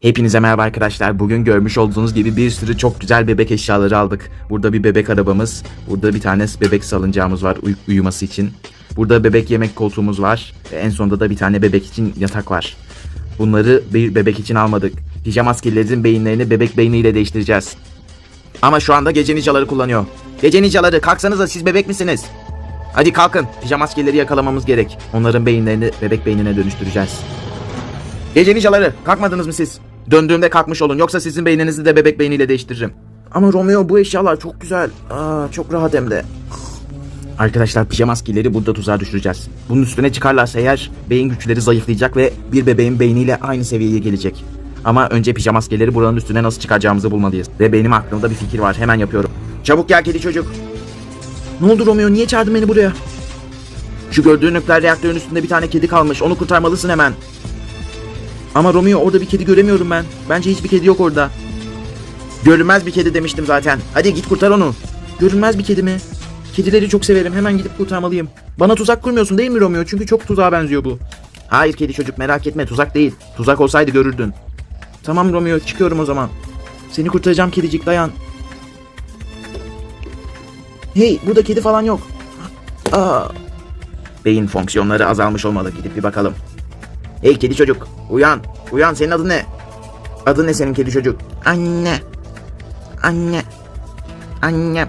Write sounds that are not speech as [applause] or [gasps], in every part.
Hepinize merhaba arkadaşlar. Bugün görmüş olduğunuz gibi bir sürü çok güzel bebek eşyaları aldık. Burada bir bebek arabamız, burada bir tane bebek salıncağımız var uy- uyuması için. Burada bebek yemek koltuğumuz var ve en sonunda da bir tane bebek için yatak var. Bunları bir bebek için almadık. Pijama askerlerin beyinlerini bebek beyniyle değiştireceğiz. Ama şu anda gece ninjaları kullanıyor. Gece ninjaları kalksanıza siz bebek misiniz? Hadi kalkın. Pijama askerleri yakalamamız gerek. Onların beyinlerini bebek beynine dönüştüreceğiz. Gece ninjaları kalkmadınız mı siz? Döndüğümde kalkmış olun yoksa sizin beyninizi de bebek beyniyle değiştiririm. Ama Romeo bu eşyalar çok güzel. Aa, çok rahat hem de. Arkadaşlar pijama askerleri burada tuzağa düşüreceğiz. Bunun üstüne çıkarlarsa eğer beyin güçleri zayıflayacak ve bir bebeğin beyniyle aynı seviyeye gelecek. Ama önce pijama askerleri buranın üstüne nasıl çıkaracağımızı bulmalıyız. Ve benim aklımda bir fikir var hemen yapıyorum. Çabuk gel kedi çocuk. Ne oldu Romeo niye çağırdın beni buraya? Şu gördüğün nükleer reaktörün üstünde bir tane kedi kalmış onu kurtarmalısın hemen. Ama Romeo orada bir kedi göremiyorum ben. Bence hiçbir kedi yok orada. Görünmez bir kedi demiştim zaten. Hadi git kurtar onu. Görünmez bir kedi mi? Kedileri çok severim. Hemen gidip kurtarmalıyım. Bana tuzak kurmuyorsun değil mi Romeo? Çünkü çok tuzağa benziyor bu. Hayır kedi çocuk merak etme tuzak değil. Tuzak olsaydı görürdün. Tamam Romeo çıkıyorum o zaman. Seni kurtaracağım kedicik dayan. Hey burada kedi falan yok. Aa. Beyin fonksiyonları azalmış olmalı. Gidip bir bakalım. Hey kedi çocuk uyan. Uyan senin adın ne? Adın ne senin kedi çocuk? Anne. Anne. Annem.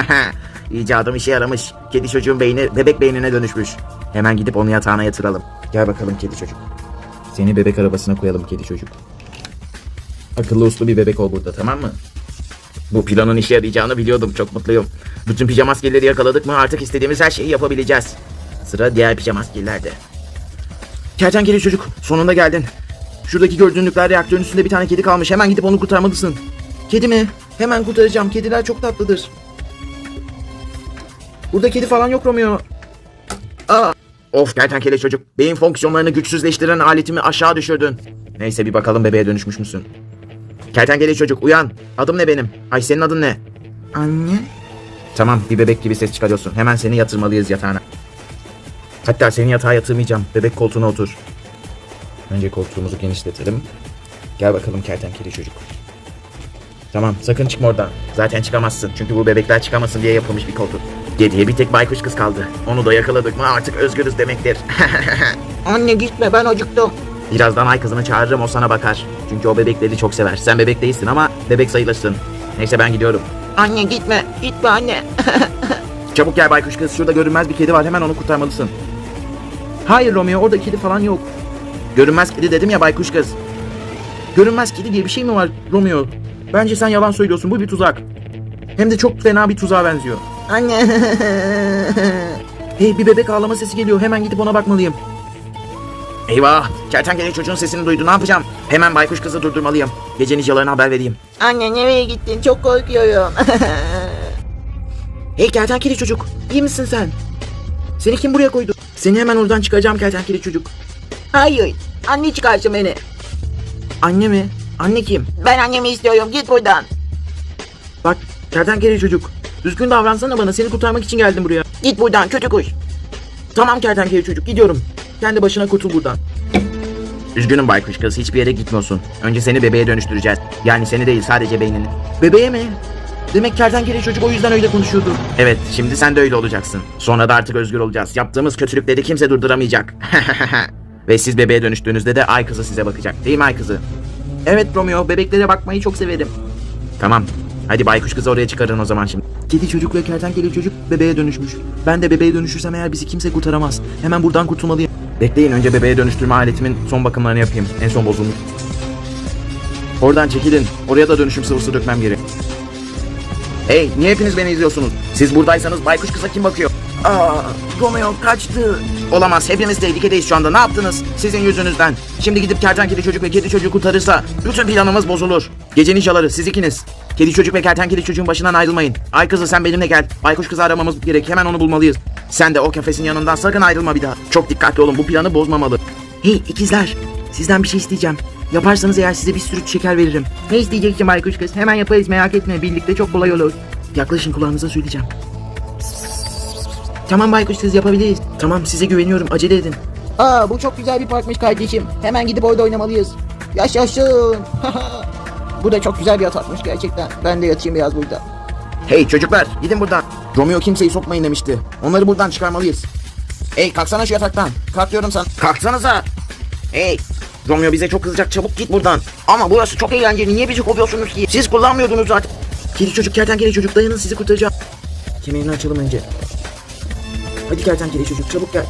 [laughs] İcadım işe yaramış. Kedi çocuğun beyni bebek beynine dönüşmüş. Hemen gidip onu yatağına yatıralım. Gel bakalım kedi çocuk. Seni bebek arabasına koyalım kedi çocuk. Akıllı uslu bir bebek ol burada tamam mı? Bu planın işe yarayacağını biliyordum. Çok mutluyum. Bütün pijama askerleri yakaladık mı artık istediğimiz her şeyi yapabileceğiz. Sıra diğer pijama askerlerde. Kertenkele çocuk sonunda geldin. Şuradaki gördüğün nükleer reaktörün üstünde bir tane kedi kalmış. Hemen gidip onu kurtarmalısın. Kedi mi? Hemen kurtaracağım. Kediler çok tatlıdır. Burada kedi falan yok Romeo. Aa. Of kertenkele çocuk. Beyin fonksiyonlarını güçsüzleştiren aletimi aşağı düşürdün. Neyse bir bakalım bebeğe dönüşmüş müsün? Kertenkele çocuk uyan. Adım ne benim? Ay senin adın ne? Anne. Tamam bir bebek gibi ses çıkarıyorsun. Hemen seni yatırmalıyız yatağına. Hatta seni yatağa yatırmayacağım. Bebek koltuğuna otur. Önce koltuğumuzu genişletelim. Gel bakalım kertenkele çocuk. Tamam sakın çıkma oradan. Zaten çıkamazsın. Çünkü bu bebekler çıkamasın diye yapılmış bir koltuk. Geriye bir tek baykuş kız kaldı. Onu da yakaladık mı artık özgürüz demektir. [laughs] Anne gitme ben acıktım. Birazdan ay kızını çağırırım o sana bakar. Çünkü o bebekleri çok sever. Sen bebek değilsin ama bebek sayılırsın. Neyse ben gidiyorum. Anne gitme. Gitme anne. [laughs] Çabuk gel baykuş kız. Şurada görünmez bir kedi var. Hemen onu kurtarmalısın. Hayır Romeo orada kedi falan yok. Görünmez kedi dedim ya baykuş kız. Görünmez kedi diye bir şey mi var Romeo? Bence sen yalan söylüyorsun. Bu bir tuzak. Hem de çok fena bir tuzağa benziyor. Anne. Hey bir bebek ağlama sesi geliyor. Hemen gidip ona bakmalıyım. Eyvah! Kertenkele çocuğun sesini duydu. Ne yapacağım? Hemen baykuş kızı durdurmalıyım. Gece ninjalarına haber vereyim. Anne nereye gittin? Çok korkuyorum. [laughs] Hey kertenkele çocuk, iyi misin sen? Seni kim buraya koydu? Seni hemen oradan çıkaracağım kertenkele çocuk. Hayır. Anne çıkarsın beni. Anne mi? Anne kim? Ben annemi istiyorum. Git buradan. Bak kertenkele çocuk. Düzgün davransana bana. Seni kurtarmak için geldim buraya. Git buradan kötü kuş. Tamam kertenkele çocuk gidiyorum. Kendi başına kurtul buradan. Üzgünüm baykuş kız hiçbir yere gitmiyorsun. Önce seni bebeğe dönüştüreceğiz. Yani seni değil sadece beynini. Bebeğe mi? Demek kertenkele çocuk o yüzden öyle konuşuyordu. Evet şimdi sen de öyle olacaksın. Sonra da artık özgür olacağız. Yaptığımız kötülükleri kimse durduramayacak. [laughs] Ve siz bebeğe dönüştüğünüzde de ay kızı size bakacak. Değil mi ay kızı? Evet Romeo bebeklere bakmayı çok severim. Tamam. Hadi baykuş kızı oraya çıkarın o zaman şimdi. Kedi çocuk ve kertenkele çocuk bebeğe dönüşmüş. Ben de bebeğe dönüşürsem eğer bizi kimse kurtaramaz. Hemen buradan kurtulmalıyım. Bekleyin önce bebeğe dönüştürme aletimin son bakımlarını yapayım. En son bozulmuş. Oradan çekilin. Oraya da dönüşüm sıvısı dökmem gerek. Hey niye hepiniz beni izliyorsunuz? Siz buradaysanız baykuş kıza kim bakıyor? Aa, Romeo kaçtı. Olamaz hepimiz tehlikedeyiz şu anda ne yaptınız? Sizin yüzünüzden. Şimdi gidip kertenkele çocuk ve kedi çocuğu kurtarırsa bütün planımız bozulur. Gece ninjaları siz ikiniz. Kedi çocuk ve kertenkele çocuğun başından ayrılmayın. Ay kızı sen benimle gel. Baykuş kızı aramamız gerek hemen onu bulmalıyız. Sen de o kafesin yanından sakın ayrılma bir daha. Çok dikkatli olun bu planı bozmamalı. Hey ikizler sizden bir şey isteyeceğim. Yaparsanız eğer size bir sürü şeker veririm. Ne isteyeceksin baykuş kız? Hemen yaparız merak etme. Birlikte çok kolay olur. Yaklaşın kulağınıza söyleyeceğim. Tamam baykuş kız yapabiliriz. Tamam size güveniyorum acele edin. Aa bu çok güzel bir parkmış kardeşim. Hemen gidip orada oynamalıyız. Yaşasın. [laughs] Bu da çok güzel bir yatakmış gerçekten. Ben de yatayım biraz burada. Hey çocuklar gidin buradan. Romeo kimseyi sokmayın demişti. Onları buradan çıkarmalıyız. Hey kalksana şu yataktan. Kalk diyorum sana. Kalksanıza. Hey Romeo bize çok kızacak çabuk git buradan. Ama burası çok eğlenceli. Niye bizi kovuyorsunuz ki? Siz kullanmıyordunuz zaten. Kedi çocuk kertenkele çocuk dayanın sizi kurtaracağım. Kemerini açalım önce. Hadi kertenkele çocuk çabuk gel.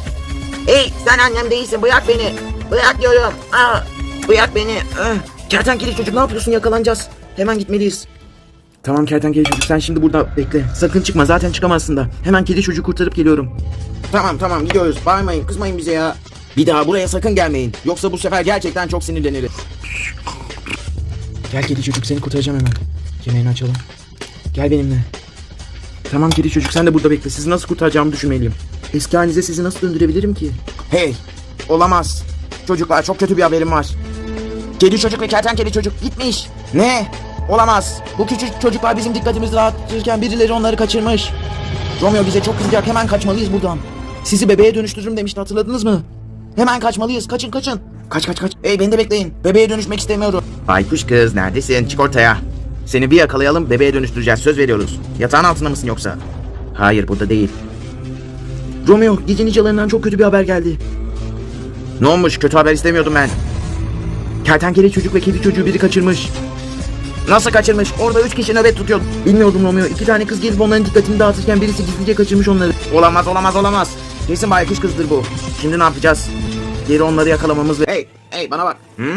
Hey sen annem değilsin. Bırak beni. Bırak diyorum. Aa, bırak beni. Ah. Kertenkele çocuk ne yapıyorsun yakalanacağız. Hemen gitmeliyiz. Tamam kertenkele çocuk sen şimdi burada bekle. Sakın çıkma zaten çıkamazsın da. Hemen kedi çocuğu kurtarıp geliyorum. Tamam tamam gidiyoruz. Bağırmayın kızmayın bize ya. Bir daha buraya sakın gelmeyin. Yoksa bu sefer gerçekten çok sinirleniriz. Gel kedi çocuk seni kurtaracağım hemen. Kemerini açalım. Gel benimle. Tamam kedi çocuk sen de burada bekle. Sizi nasıl kurtaracağımı düşünmeliyim. Eski halinize sizi nasıl döndürebilirim ki? Hey olamaz. Çocuklar çok kötü bir haberim var. Kedi çocuk ve kertenkele çocuk gitmiş. Ne? Olamaz. Bu küçük çocuklar bizim dikkatimizi dağıtırken birileri onları kaçırmış. Romeo bize çok kızacak. Hemen kaçmalıyız buradan. Sizi bebeğe dönüştürürüm demişti hatırladınız mı? Hemen kaçmalıyız. Kaçın kaçın. Kaç kaç kaç. Ey beni de bekleyin. Bebeğe dönüşmek istemiyorum. Baykuş kız neredesin? Çık ortaya. Seni bir yakalayalım bebeğe dönüştüreceğiz. Söz veriyoruz. Yatağın altında mısın yoksa? Hayır burada değil. Romeo gece nicalarından çok kötü bir haber geldi. Ne olmuş? Kötü haber istemiyordum ben. Kertenkele çocuk ve kedi çocuğu biri kaçırmış. Nasıl kaçırmış? Orada üç kişi nöbet tutuyordu. Bilmiyordum Romeo. İki tane kız gelip onların dikkatini dağıtırken birisi gizlice kaçırmış onları. Olamaz olamaz olamaz. Kesin baykuş kızdır bu. Şimdi ne yapacağız? Geri onları yakalamamız ve... Hey hey bana bak. Hı?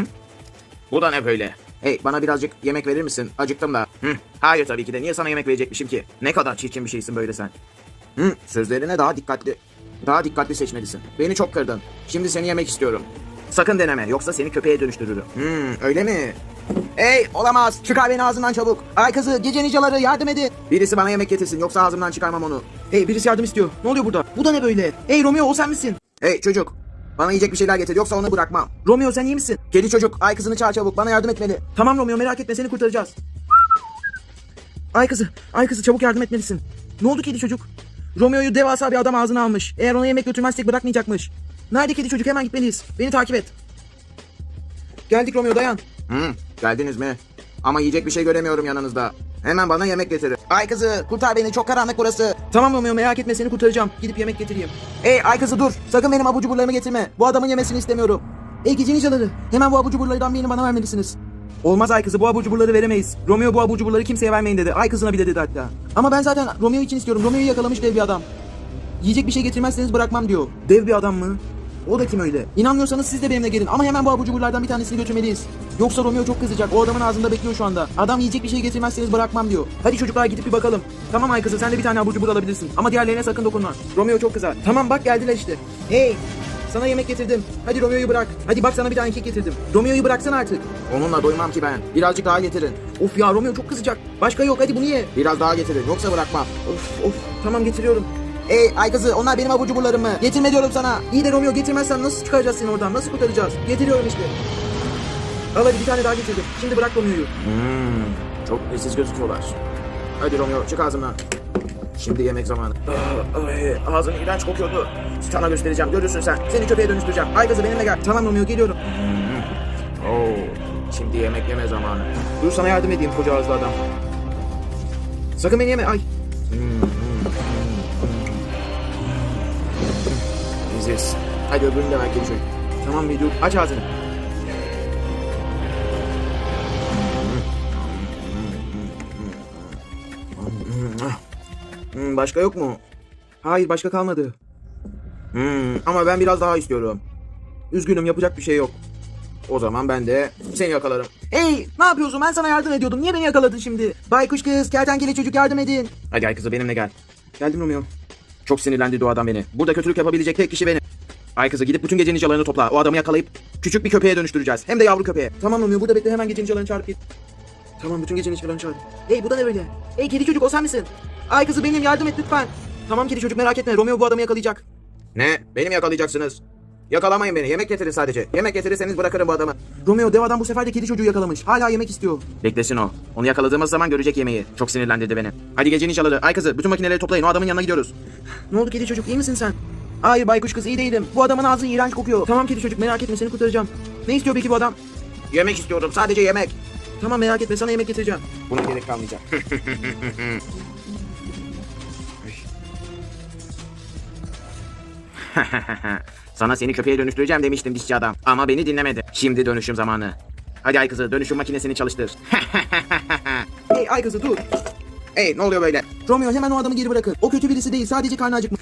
Bu da ne böyle? Hey bana birazcık yemek verir misin? Acıktım da. Hı? Hayır tabii ki de. Niye sana yemek verecekmişim ki? Ne kadar çirkin bir şeysin böyle sen. Hı? Sözlerine daha dikkatli. Daha dikkatli seçmelisin. Beni çok kırdın. Şimdi seni yemek istiyorum. Sakın deneme yoksa seni köpeğe dönüştürürüm. Hmm, öyle mi? Hey olamaz. Çıkar beni ağzından çabuk. Ay kızı gece nicaları yardım edin. Birisi bana yemek getirsin yoksa ağzımdan çıkarmam onu. Hey birisi yardım istiyor. Ne oluyor burada? Bu da ne böyle? Hey Romeo o sen misin? Hey çocuk. Bana yiyecek bir şeyler getir yoksa onu bırakmam. Romeo sen iyi misin? Kedi çocuk ay kızını çağır çabuk bana yardım etmeli. Tamam Romeo merak etme seni kurtaracağız. Ay kızı, ay kızı çabuk yardım etmelisin. Ne oldu kedi çocuk? Romeo'yu devasa bir adam ağzına almış. Eğer ona yemek götürmezsek bırakmayacakmış. Nerede kedi çocuk? Hemen gitmeliyiz. Beni takip et. Geldik Romeo dayan. Hı, geldiniz mi? Ama yiyecek bir şey göremiyorum yanınızda. Hemen bana yemek getirin. Ay kızı kurtar beni çok karanlık burası. Tamam Romeo merak etme seni kurtaracağım. Gidip yemek getireyim. Ey ay kızı dur. Sakın benim abur cuburlarımı getirme. Bu adamın yemesini istemiyorum. Ey gece nicaları. Hemen bu abur cuburlardan birini bana vermelisiniz. Olmaz ay kızı bu abur cuburları veremeyiz. Romeo bu abur cuburları kimseye vermeyin dedi. Ay kızına bile dedi hatta. Ama ben zaten Romeo için istiyorum. Romeo'yu yakalamış dev bir adam. Yiyecek bir şey getirmezseniz bırakmam diyor. Dev bir adam mı? O da kim öyle? İnanmıyorsanız siz de benimle gelin ama hemen bu abur cuburlardan bir tanesini götürmeliyiz. Yoksa Romeo çok kızacak. O adamın ağzında bekliyor şu anda. Adam yiyecek bir şey getirmezseniz bırakmam diyor. Hadi çocuklar gidip bir bakalım. Tamam ay kızı sen de bir tane abur cubur alabilirsin. Ama diğerlerine sakın dokunma. Romeo çok kızar. Tamam bak geldiler işte. Hey sana yemek getirdim. Hadi Romeo'yu bırak. Hadi bak sana bir tane kek getirdim. Romeo'yu bıraksana artık. Onunla doymam ki ben. Birazcık daha getirin. Of ya Romeo çok kızacak. Başka yok hadi bunu ye. Biraz daha getirin yoksa bırakmam. Of of tamam getiriyorum. Ey ay kızı onlar benim abur cuburlarım mı? Getirme diyorum sana. İyi de Romeo getirmezsen nasıl çıkaracağız seni oradan? Nasıl kurtaracağız? Getiriyorum işte. Al hadi bir tane daha getirdim. Şimdi bırak Romeo'yu. Hmm, çok leziz gözüküyorlar. Hadi Romeo çık ağzımdan. Şimdi yemek zamanı. Ah, ay, iğrenç kokuyordu. Sana göstereceğim görürsün sen. Seni köpeğe dönüştüreceğim. Ay kızı benimle gel. Tamam Romeo geliyorum. Oo, şimdi yemek yeme zamanı. Dur sana yardım edeyim koca ağızlı adam. Sakın beni yeme ay. Leziz. Hadi öbürünü de ver çocuk. Tamam dur. Aç ağzını. Hmm, başka yok mu? Hayır başka kalmadı. Hmm, ama ben biraz daha istiyorum. Üzgünüm yapacak bir şey yok. O zaman ben de seni yakalarım. Hey ne yapıyorsun ben sana yardım ediyordum. Niye beni yakaladın şimdi? Baykuş kız kertenkele çocuk yardım edin. Hadi ay kızı benimle gel. Geldim Romeo. Çok sinirlendi o adam beni. Burada kötülük yapabilecek tek kişi benim. Ay kızı gidip bütün gece ninjalarını topla. O adamı yakalayıp küçük bir köpeğe dönüştüreceğiz. Hem de yavru köpeğe. Tamam Romeo burada bekle hemen gece ninjalarını çağırıp git. Tamam bütün gece ninjalarını çağır. Hey bu da ne böyle? Hey kedi çocuk o sen misin? Ay kızı benim yardım et lütfen. Tamam kedi çocuk merak etme Romeo bu adamı yakalayacak. Ne? Beni mi yakalayacaksınız? Yakalamayın beni. Yemek getirin sadece. Yemek getirirseniz bırakırım bu adamı. Romeo dev adam bu sefer de kedi çocuğu yakalamış. Hala yemek istiyor. Beklesin o. Onu yakaladığımız zaman görecek yemeği. Çok sinirlendirdi beni. Hadi gece ninjaları. Ay kızı bütün makineleri toplayın. O adamın yanına gidiyoruz. ne oldu kedi çocuk? İyi misin sen? Hayır baykuş kız iyi değilim. Bu adamın ağzı iğrenç kokuyor. Tamam kedi çocuk merak etme seni kurtaracağım. Ne istiyor peki bu adam? Yemek istiyorum sadece yemek. Tamam merak etme sana yemek getireceğim. Buna gerek kalmayacak. [laughs] [laughs] Sana seni köpeğe dönüştüreceğim demiştim dişçi adam. Ama beni dinlemedi. Şimdi dönüşüm zamanı. Hadi ay kızı dönüşüm makinesini çalıştır. [laughs] hey ay kızı dur. Hey ne oluyor böyle? Romeo hemen o adamı geri bırakın. O kötü birisi değil sadece karnı acıkmış.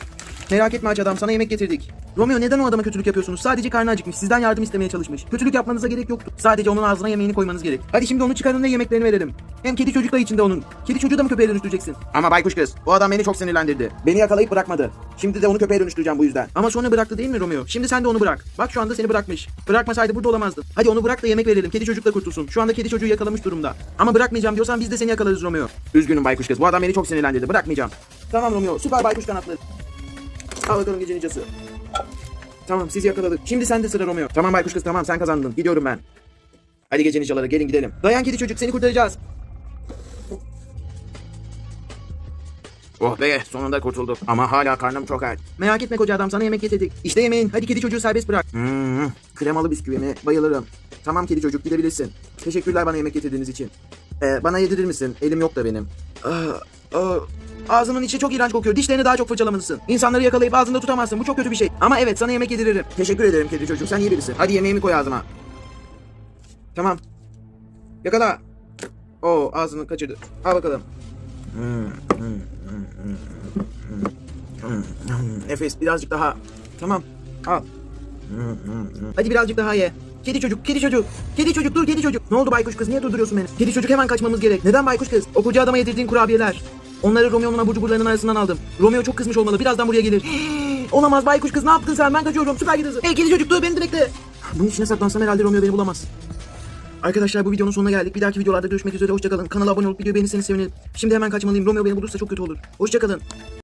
Merak etme aç adam sana yemek getirdik. Romeo neden o adama kötülük yapıyorsunuz? Sadece karnı acıkmış. Sizden yardım istemeye çalışmış. Kötülük yapmanıza gerek yoktu. Sadece onun ağzına yemeğini koymanız gerek. Hadi şimdi onu çıkarın ve yemeklerini verelim. Hem kedi çocuk da içinde onun. Kedi çocuğu da mı köpeğe dönüştüreceksin? Ama baykuş kız o adam beni çok sinirlendirdi. Beni yakalayıp bırakmadı. Şimdi de onu köpeğe dönüştüreceğim bu yüzden. Ama sonra bıraktı değil mi Romeo? Şimdi sen de onu bırak. Bak şu anda seni bırakmış. Bırakmasaydı burada olamazdın. Hadi onu bırak da yemek verelim. Kedi çocuk da kurtulsun. Şu anda kedi çocuğu yakalamış durumda. Ama bırakmayacağım diyorsan biz de seni yakalarız Romeo. Üzgünüm baykuş kız bu adam beni çok sinirlendirdi bırakmayacağım. Tamam Romeo. Süper baykuş kanatları. Al bakalım gecenin cası. Tamam sizi yakaladık. Şimdi sen de sıra Romeo. Tamam baykuş kız tamam sen kazandın gidiyorum ben. Hadi gece ninjaları gelin gidelim. Dayan kedi çocuk seni kurtaracağız. Oh be sonunda kurtulduk. Ama hala karnım çok aç. Merak etme koca adam sana yemek getirdik. İşte yemeğin. Hadi kedi çocuğu serbest bırak. Hmm, kremalı bisküvimi bayılırım. Tamam kedi çocuk gidebilirsin. Teşekkürler bana yemek getirdiğiniz için. Ee, bana yedirir misin? Elim yok da benim. Ah, ah. Ağzının içi çok iğrenç kokuyor. Dişlerini daha çok fırçalamalısın. İnsanları yakalayıp ağzında tutamazsın. Bu çok kötü bir şey. Ama evet sana yemek yediririm. Teşekkür ederim kedi çocuk sen iyi birisin. Hadi yemeğimi koy ağzıma. Tamam. Yakala. Oo ağzını kaçırdı. Al bakalım. Nefes birazcık daha. Tamam. Al. Hadi birazcık daha ye. Kedi çocuk, kedi çocuk. Kedi çocuk dur kedi çocuk. Ne oldu baykuş kız niye durduruyorsun beni? Kedi çocuk hemen kaçmamız gerek. Neden baykuş kız? O koca adama yedirdiğin kurabiyeler. Onları Romeo'nun abur cuburlarının arasından aldım. Romeo çok kızmış olmalı. Birazdan buraya gelir. [gasps] Olamaz baykuş kız ne yaptın sen? Ben kaçıyorum. Süper hızı. Hey kedi çocuk dur beni de bekle. Bunun içine saklansam herhalde Romeo beni bulamaz. Arkadaşlar bu videonun sonuna geldik. Bir dahaki videolarda görüşmek üzere. Hoşçakalın. Kanala abone olup videoyu beğenirseniz sevinirim. Şimdi hemen kaçmalıyım. Romeo beni bulursa çok kötü olur. Hoşçakalın.